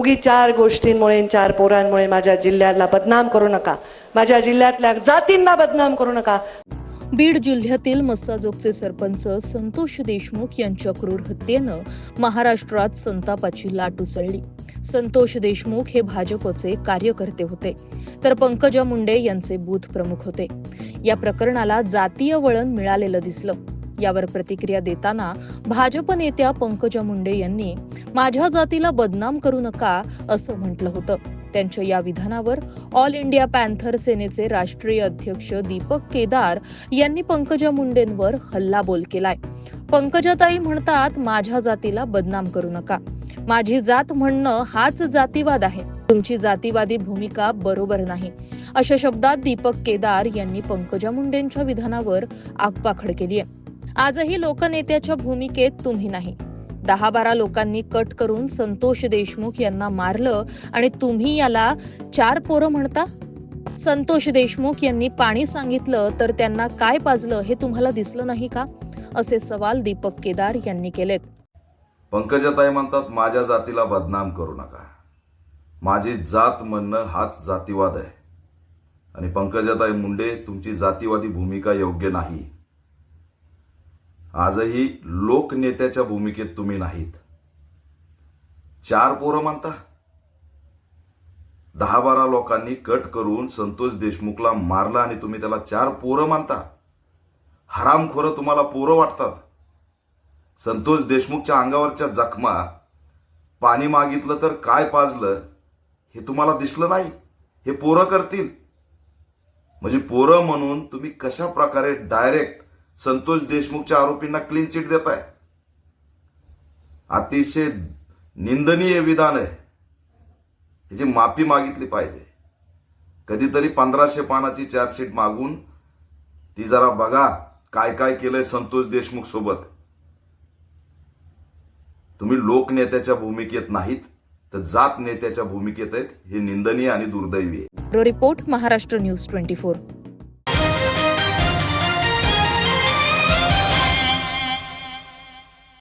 उगी चार गोष्टींमुळे चार पोरांमुळे माझ्या जिल्ह्याला बदनाम करू नका. माझ्या जिल्ह्यातल्या जातींना बदनाम करू नका. बीड जिल्ह्यातील मस्साजोगचे सरपंच संतोष देशमुख यांच्या क्रूर हत्येनं महाराष्ट्रात संतापाची लाट उसळली. संतोष देशमुख हे भाजपचे कार्यकर्ते होते. तर पंकजा मुंडे यांचे बूथ प्रमुख होते. या प्रकरणाला जातीय वळण मिळालेलं दिसलं. यावर प्रतिक्रिया देताना भाजप नेत्या पंकजा मुंडे यांनी माझ्या जातीला बदनाम करू नका असं म्हटलं होतं. त्यांच्या या विधानावर ऑल इंडिया पॅन्थर सेनेचे राष्ट्रीय अध्यक्ष दीपक केदार यांनी पंकजा मुंडेंवर हल्लाबोल केलाय. पंकजाताई म्हणतात माझ्या जातीला बदनाम करू नका. माझी जात म्हणणं हाच जातीवाद आहे. तुमची जातीवादी भूमिका बरोबर नाही. अशा शब्दात दीपक केदार यांनी पंकजा मुंडेंच्या विधानावर आगपाखड केली आहे आजही लोकनेत्याच्या भूमिकेत तुम्ही नाही. दहा बारा लोकांनी कट करून संतोष देशमुख यांना मारलं आणि तुम्ही याला चार पोरं म्हणता? संतोष देशमुख यांनी पाणी सांगितलं तर त्यांना काय पाजलं हे तुम्हाला दिसलं नाही का? असे सवाल दीपक केदार यांनी केलेत. पंकजाताई म्हणतात माझ्या जातीला बदनाम करू नका. माझी जात म्हणणं हाच जातीवाद आहे. आणि पंकजाताई मुंडे तुमची जातीवादी भूमिका योग्य नाही. आजही लोकनेत्याच्या भूमिकेत तुम्ही नाहीत. चार पोरं मानता दहा बारा लोकांनी कट करून संतोष देशमुखला मारला आणि तुम्ही त्याला चार पोरं मानता हरामखोरं तुम्हाला पोरं वाटतात. संतोष देशमुखच्या अंगावरच्या जखमा पाणी मागितलं तर काय पाजलं हे तुम्हाला दिसलं नाही. हे पोरं करतील. म्हणजे पोरं म्हणून तुम्ही कशा प्रकारे डायरेक्ट संतोष देशमुखच्या आरोपींना क्लीन चिट देताय अतिशय निंदनीय विधान आहे. ह्याची माफी मागितली पाहिजे. कधीतरी पंधराशे पानाची चार्जशीट मागून ती जरा बघा काय काय केलंय संतोष देशमुख सोबत. तुम्ही लोकनेत्याच्या भूमिकेत नाहीत तर जात नेत्याच्या भूमिकेत आहेत हे निंदनीय आणि दुर्दैवी आहे. Report Maharashtra news twenty four.